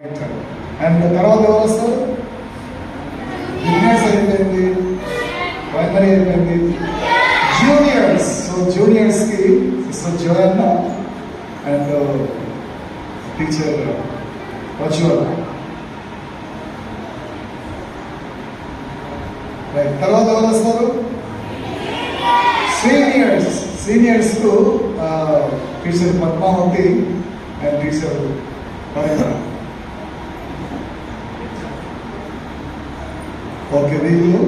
And తర్వాత ఎవరు వస్తారు? బిగినర్స్ అయిపోయింది ప్రైమరీ అయిపోయింది juniors. So జూనియర్స్కి so Joanna and teacher virtual. Right తర్వాత ఎవరు వస్తారు? Seniors సీనియర్స్కు teacher Padmavathi and teacher Parimala okay వీళ్ళు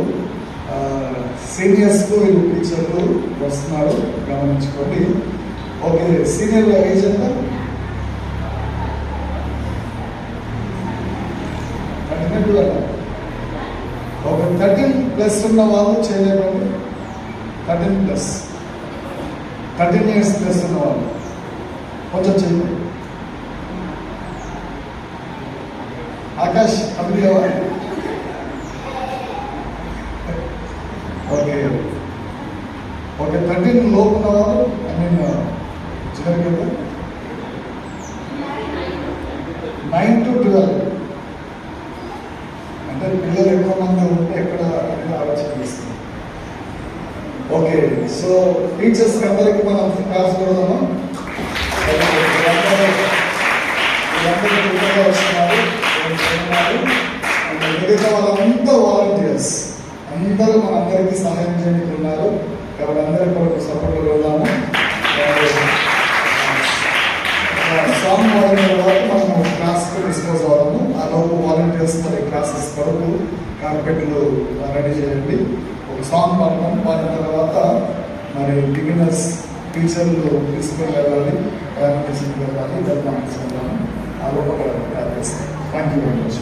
సీనియర్స్కు వీళ్ళు టీచర్లు వస్తున్నారు. గమనించుకోండి. ఓకే సీనియర్ ఏజ్ ఎంత? ఒక థర్టీన్ ప్లస్ ఉన్న వాళ్ళు చేయలేమండి thirteen plus. Thirteen years plus ఉన్న వాళ్ళు. కొంచెం చేయండి ఆకాష్ అభివృద్ధి ఓకే. ఓకే థర్టీన్ లోపు ఉన్న వాళ్ళు ఐ మీన్ చివరికి ఎంత? Nine to twelve. అంటే పిల్లలు ఎక్కువ మంది ఉంటే ఎక్కడ అనేది ఆలోచన చేస్తుంది. ఓకే సో టీచర్స్ అందరికీ మనం క్లాస్ కొడదాము అందరూ మన అందరికీ సహాయం చేయడానికి ఉన్నారు. కాబట్టి అందరి కొరకు సపోర్ట్ వెళ్దాము. సాంగ్ పాడిన తర్వాత మనము క్లాస్కి డిస్పోజ్ అవ్వడము ఆ లోపు వాలంటీర్స్ మరి క్లాసెస్ కొరకు కార్పెట్లు రెడీ చేయండి. ఒక సాంగ్ పాడతాం పాడిన తర్వాత మరి బిగినర్స్ టీచర్లు తీసుకుని వెళ్ళాలి. ప్రయాణం తీసుకుని వెళ్ళాలి. వెళ్దాం తీసుకుంటాము ఆ లోపు థ్యాంక్ యూ వెరీ మచ్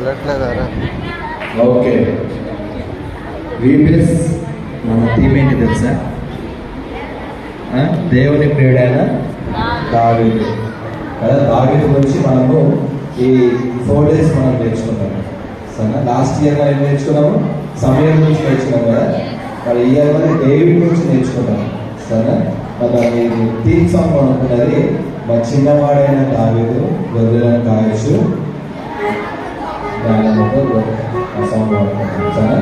వెళ్ళట్లేదారా? ఓకే. వీపీఎస్ మన థీమ్ ఏంటి తెలుసా దేవుని ప్రియుడైన దావీదు. కదా దావీదు గురించి మనము ఈ ఫోర్ డేస్ మనం నేర్చుకున్నాము. సరే లాస్ట్ ఇయర్ మనం నేర్చుకున్నాము? సమయం గురించి నేర్చుకున్నాం కదా? మరి ఇయర్ మనం డేవిడ్ గురించి నేర్చుకున్నాము. సరే మరి థీమ్ సాంగ్ అనుకున్నది మా చిన్నవాడైన దావీదు గొర్రెలను కాయచ్చు దాని ఆ సాంగ్ వాడుకుంటాం సరేనా